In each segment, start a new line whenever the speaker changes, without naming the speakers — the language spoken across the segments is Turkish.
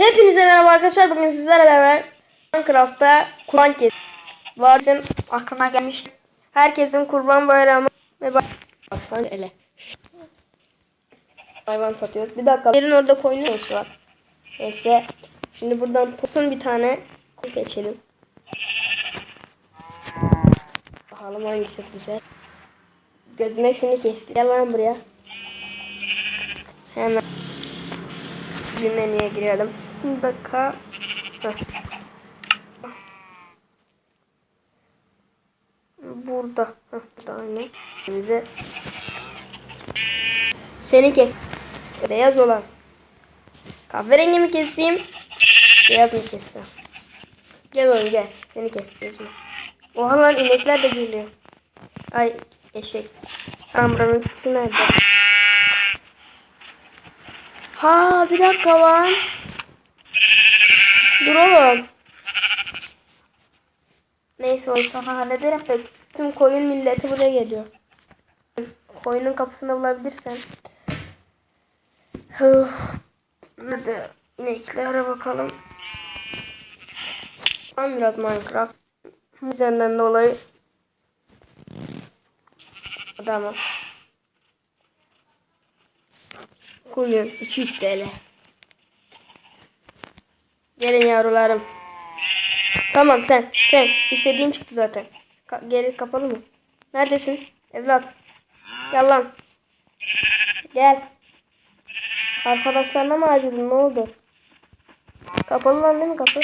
Hepinize merhaba arkadaşlar. Bugün sizlerle beraber Minecraft'ta kurban kes. Varsın aklına gelmiş. Herkesin kurban bayramı ve bay- Bak ele. Hayvan satıyoruz. Bir dakika. Yerin orada koyun ne var? Neyse. Şimdi buradan tosun bir tane koyun seçelim. Bakalım hangisi güzel. Gözüme şunu kesti. Gel lan buraya. Hemen bir menüye girelim. Bir dakika. Burada. Heh, burada aynı. Bize seni kes. Beyaz olan. Kahverengi mi keseyim? Beyaz mı kessem? Gel oğlum gel. Seni keseceğiz mi? Oha lan inekler de geliyor. Ay eşek. Amranın çıkışı nerede? Ha bir dakika lan. Dur. Neyse sonra hallederim. de Tüm koyun milleti buraya geliyor. Koyunun kapısında bulabilirsen. Nerede? İneklere bakalım. Ben biraz Minecraft. Senden dolayı. Adamım. Koyun 200 TL. Gelin yavrularım. Tamam sen sen istediğim çıktı zaten. Ka geri kapalı mı? Neredesin evlat? Gel lan. Gel. Arkadaşlarına mı acıdın ne oldu? Kapalı lan değil mi kapı?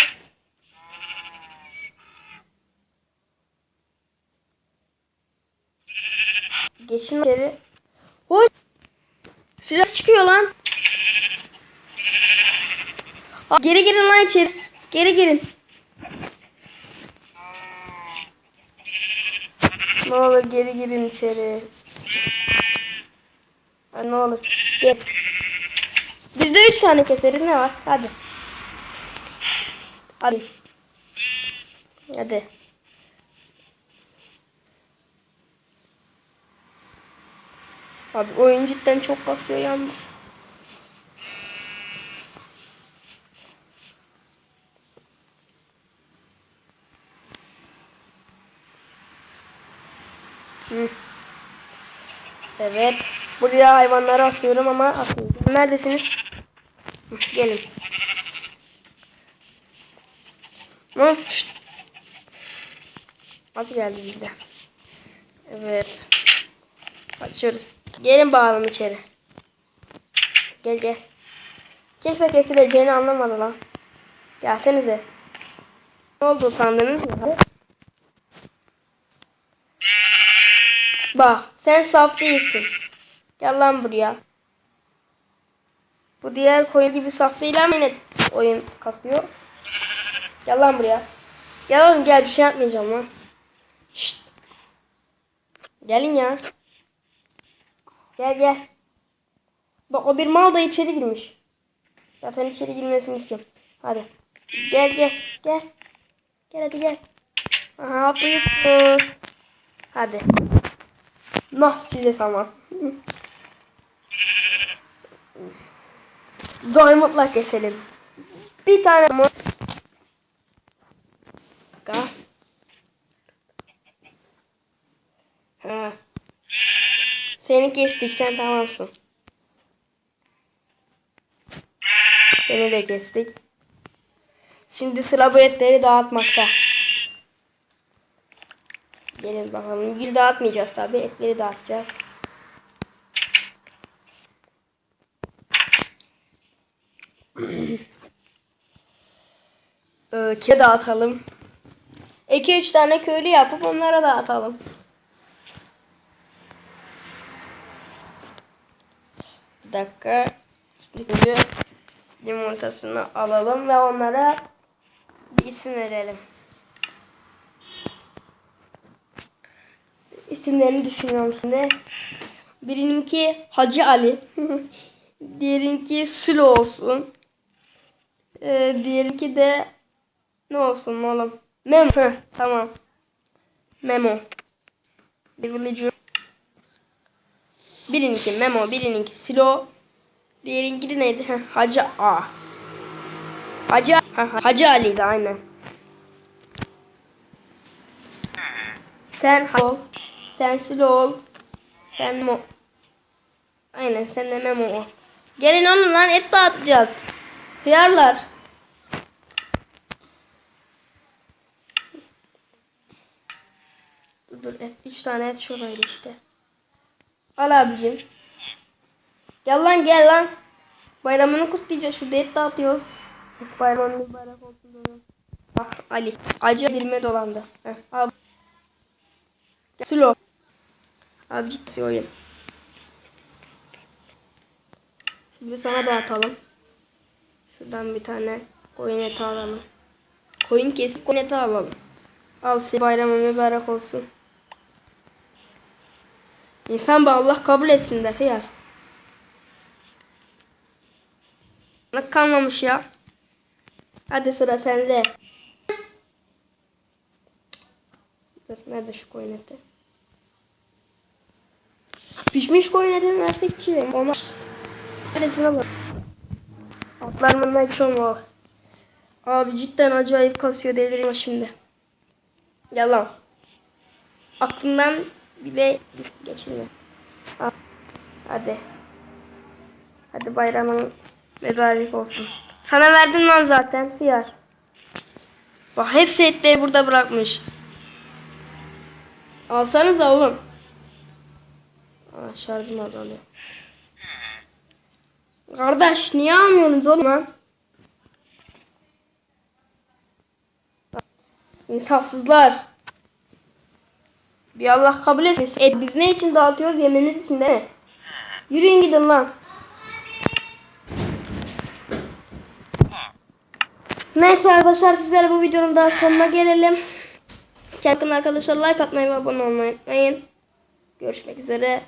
Geçin içeri. Hoş. Silah çıkıyor lan. Geri girin lan içeri. Geri girin. Ne olur geri girin içeri. Ha, ne olur. Gel. Biz de üç tane keseriz ne var? Hadi. Hadi. Hadi. Abi oyun cidden çok basıyor yalnız. Hı. Evet. Buraya hayvanları asıyorum ama asmayacağım. Neredesiniz? Gelin. Nasıl geldi bir de? Evet. Açıyoruz. Gelin bakalım içeri. Gel gel. Kimse kesileceğini anlamadı lan. Gelsenize. Ne oldu utandınız mı? Bak sen saf değilsin. Gel lan buraya. Bu diğer koyun gibi saf değil ama yine oyun kasıyor. Gel lan buraya. Gel oğlum gel bir şey yapmayacağım lan. Şşt. Gelin ya. Gel gel. Bak o bir mal da içeri girmiş. Zaten içeri girmesini istiyorum. Hadi. Gel gel gel. Gel hadi gel. Aha buyurunuz. Hadi. Nah size sama. Diamond'la keselim. Bir tane. Dakika. Ha. Seni kestik sen tamamsın. Seni de kestik. Şimdi sıra bu etleri dağıtmakta. Gelin bakalım. Gül dağıtmayacağız tabi. Etleri dağıtacağız. Öke dağıtalım. 2-3 tane köylü yapıp onlara dağıtalım. Bir dakika. Bir yumurtasını alalım ve onlara bir isim verelim. İsimlerini düşünüyorum şimdi. Birininki Hacı Ali. Diğerinki Sülo olsun. Ee, diğerinki de ne olsun oğlum? Memo. Heh, tamam. Memo. The Villager. Birininki Memo, birininki Silo. Diğerinki de neydi? Heh, Hacı A. Hacı, ha, ha, Hacı Ali'ydi aynen. Sen ol. Sen Silo ol. Sen Mo. Aynen sen de Memo. Gelin oğlum lan et dağıtacağız. Hıyarlar. Dur et. Üç tane et şuradaydı işte. Al abicim. Gel lan gel lan. Bayramını kutlayacağız. Şurada et dağıtıyoruz. Bayramın mübarek olsun. Ah Ali. Acı dilime dolandı. Heh, al. Sülo. Abi ciddi oyun. Şimdi sana dağıtalım. Şuradan bir tane koyun eti alalım. Koyun kesip koyun eti alalım. Al senin bayramın mübarek olsun. İnsan be Allah kabul etsin de hıyar. Ne kalmamış ya. Hadi sıra sende. Dur nerede şu koyun eti? Pişmiş koyun eti versek ki? Ona sıra bak. Atlarımdan hiç olma. Abi cidden acayip kasıyor deliriyor şimdi. Yalan. Aklından bile geçirme. Al. Hadi. Hadi bayramın mübarek olsun. Sana verdim lan zaten hıyar. Bak hepsi etleri burada bırakmış. Alsanıza oğlum. Aa, şarjım azalıyor. Kardeş niye almıyorsunuz oğlum lan? İnsafsızlar. Bir Allah kabul etmesin. Et biz ne için dağıtıyoruz? Yemeniz için değil mi? Yürüyün gidin lan. Neyse arkadaşlar sizlere bu videonun daha sonuna gelelim. Kendinize arkadaşlar like atmayı ve abone olmayı unutmayın. Görüşmek üzere.